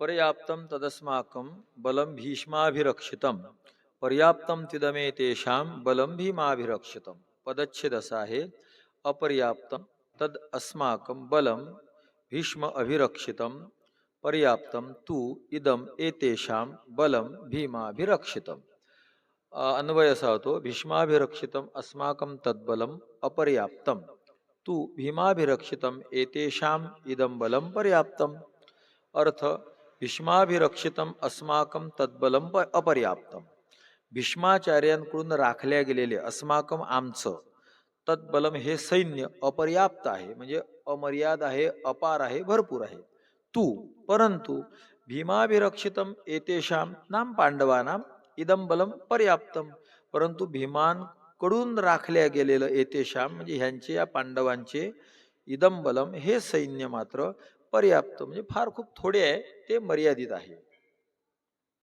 अपर्याप्तम तदस्माकं बलं भीष्माभिरक्षितम। पर्याप्तम तिदमे तेषां बलं भीमाभिरक्षितम। पदच्छेद आहे अपर्याप्तम तद अस्माकं बलं भीष्म अभिरक्षितम पर्याप्तम तू इदम एतेषां बलं भीमाभिरक्षितम। अन्वय असा होतो भीष्माभिरक्षितम अस्माकं तद्बलम अपर्याप्तम। तू भीमाभिरक्षितम एतेषाम इदम बलम पर्याप्तम। अर्थ भीष्माभिरक्षितम अस्माकं तद्बलम प- अपर्याप्तम। भीष्माचार्यांकडून राखल्या गेलेले अस्माकम आमचं तत्बलम हे सैन्य अपर्याप्त आहे म्हणजे अमर्याद आहे अपार आहे भरपूर आहे। तू परंतु भीमाभिरक्षितम एतेषाम नाम पांडवानाम इदम बलम पर्याप्तम परंतु भीमांकडून राखल्या गेलेलं एतेषाम म्हणजे ह्यांचे या पांडवांचे इदम बलम हे सैन्य मात्र पर्याप्त म्हणजे फार खूप थोडे आहे ते मर्यादित आहे.